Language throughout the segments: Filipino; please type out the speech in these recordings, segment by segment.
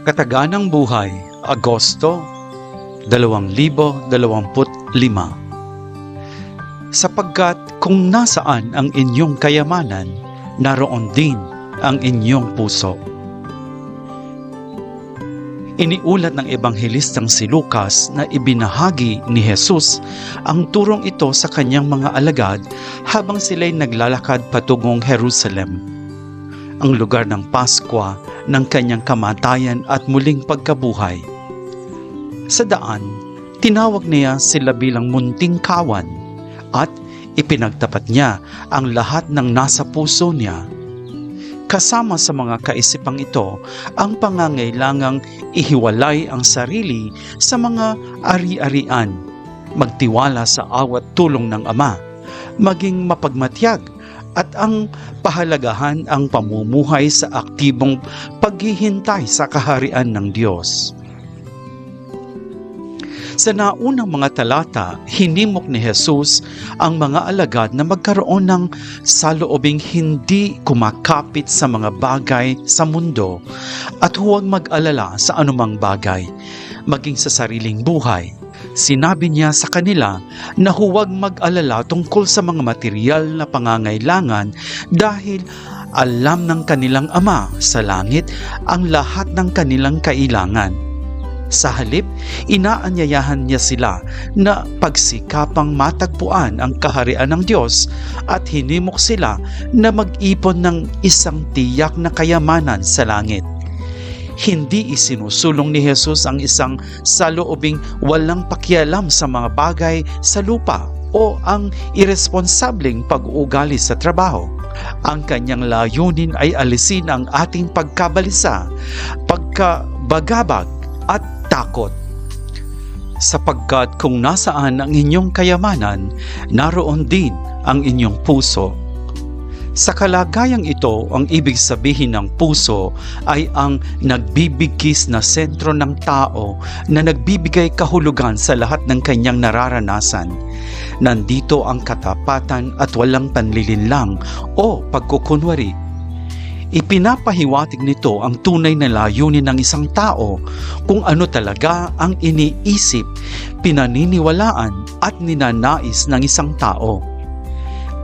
Kataganang Buhay, Agosto 2025 Sapagkat kung nasaan ang inyong kayamanan, naroon din ang inyong puso. Iniulat ng Ebanghelistang si Lucas na ibinahagi ni Jesus ang turong ito sa kanyang mga alagad habang sila'y naglalakad patungong Jerusalem, ang lugar ng Paskwa ng kanyang kamatayan at muling pagkabuhay. Sa daan, tinawag niya sila bilang munting kawan at ipinagtapat niya ang lahat ng nasa puso niya. Kasama sa mga kaisipang ito ang pangangailangang ihiwalay ang sarili sa mga ari-arian, magtiwala sa awat tulong ng Ama, maging mapagmatyag at ang pahalagahan ang pamumuhay sa aktibong paghihintay sa kaharian ng Diyos. Sa naunang mga talata, hinimok ni Jesus ang mga alagad na magkaroon ng saloobing hindi kumakapit sa mga bagay sa mundo at huwag mag-alala sa anumang bagay, maging sa sariling buhay. Sinabi niya sa kanila na huwag mag-alala tungkol sa mga material na pangangailangan dahil alam ng kanilang ama sa langit ang lahat ng kanilang kailangan. Sa halip, inaanyayahan niya sila na pagsikapang matagpuan ang kaharian ng Diyos at hinimok sila na mag-ipon ng isang tiyak na kayamanan sa langit. Hindi isinusulong ni Jesus ang isang saloobing walang pakialam sa mga bagay sa lupa o ang irresponsableng pag-uugali sa trabaho. Ang kanyang layunin ay alisin ang ating pagkabalisa, pagkabagabag at takot. Sapagkat kung nasaan ang inyong kayamanan, naroon din ang inyong puso. Sa kalagayang ito, ang ibig sabihin ng puso ay ang nagbibigkis na sentro ng tao na nagbibigay kahulugan sa lahat ng kanyang nararanasan. Nandito ang katapatan at walang panlilinlang o pagkukunwari Ipinapahiwatig nito ang tunay na layunin ng isang tao kung ano talaga ang iniisip, pinaniniwalaan at ninanais ng isang tao.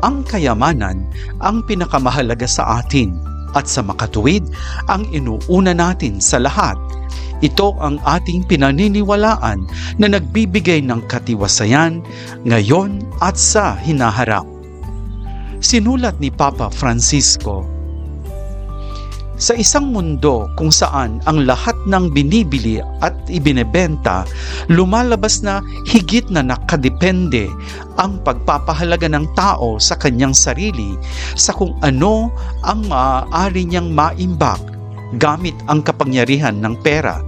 Ang kayamanan ang pinakamahalaga sa atin at sa makatuwid ang inuuna natin sa lahat. Ito ang ating pinaniniwalaan na nagbibigay ng katiwasayan ngayon at sa hinaharap. Sinulat ni Papa Francisco, sa isang mundo kung saan ang lahat ng binibili at ibinebenta lumalabas na higit na nakadepende ang pagpapahalaga ng tao sa kanyang sarili sa kung ano ang maaari niyang maimbak gamit ang kapangyarihan ng pera.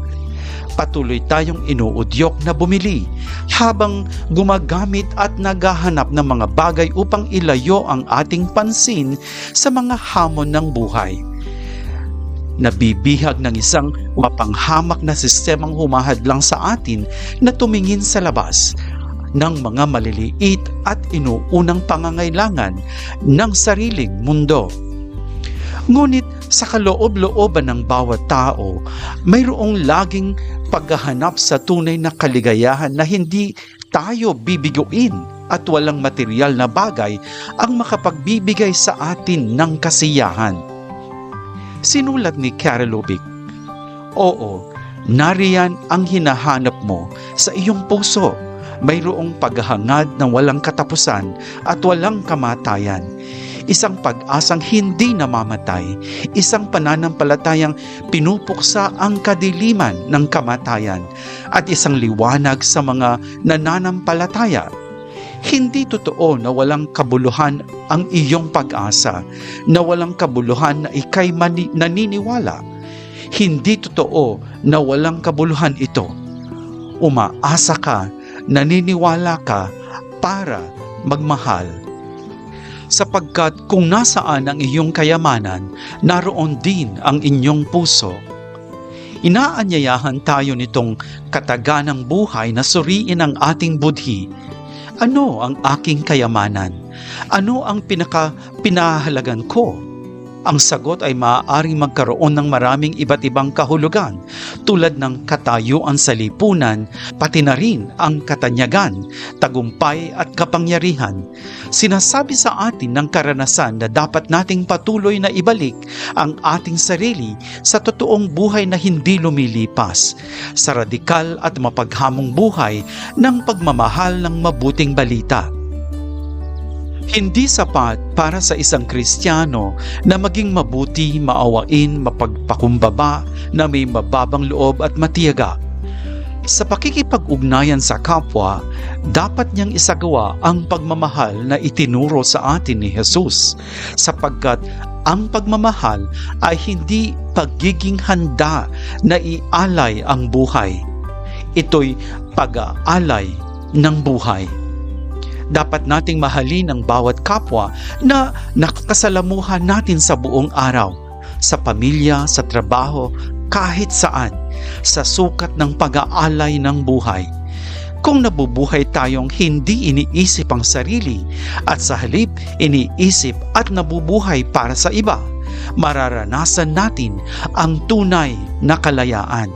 Patuloy tayong inuudyok na bumili habang gumagamit at naghahanap ng mga bagay upang ilayo ang ating pansin sa mga hamon ng buhay nabibihag ng isang mapanghamak na sistemang humahadlang sa atin na tumingin sa labas ng mga maliliit at inuunang pangangailangan ng sariling mundo. Ngunit sa kaloob-looban ng bawat tao, mayroong laging paghahanap sa tunay na kaligayahan na hindi tayo bibiguin at walang material na bagay ang makapagbibigay sa atin ng kasiyahan sinulat ni Carol Lubick. Oo, nariyan ang hinahanap mo sa iyong puso. Mayroong paghahangad ng walang katapusan at walang kamatayan. Isang pag-asang hindi namamatay, isang pananampalatayang pinupuksa ang kadiliman ng kamatayan at isang liwanag sa mga nananampalataya hindi totoo na walang kabuluhan ang iyong pag-asa, na walang kabuluhan na ikay mani- naniniwala. Hindi totoo na walang kabuluhan ito. Umaasa ka, naniniwala ka para magmahal. Sapagkat kung nasaan ang iyong kayamanan, naroon din ang inyong puso. Inaanyayahan tayo nitong kataganang buhay na suriin ang ating budhi ano ang aking kayamanan? Ano ang pinaka pinahalagan ko? Ang sagot ay maaaring magkaroon ng maraming iba't ibang kahulugan tulad ng katayuan sa lipunan, pati na rin ang katanyagan, tagumpay at kapangyarihan. Sinasabi sa atin ng karanasan na dapat nating patuloy na ibalik ang ating sarili sa totoong buhay na hindi lumilipas, sa radikal at mapaghamong buhay ng pagmamahal ng mabuting balita. Hindi sapat para sa isang Kristiyano na maging mabuti, maawain, mapagpakumbaba, na may mababang loob at matiyaga. Sa pakikipag-ugnayan sa kapwa, dapat niyang isagawa ang pagmamahal na itinuro sa atin ni Jesus sapagkat ang pagmamahal ay hindi pagiging handa na ialay ang buhay. Ito'y pag-aalay ng buhay dapat nating mahalin ang bawat kapwa na nakakasalamuhan natin sa buong araw, sa pamilya, sa trabaho, kahit saan, sa sukat ng pag-aalay ng buhay. Kung nabubuhay tayong hindi iniisip ang sarili at sa halip iniisip at nabubuhay para sa iba, mararanasan natin ang tunay na kalayaan.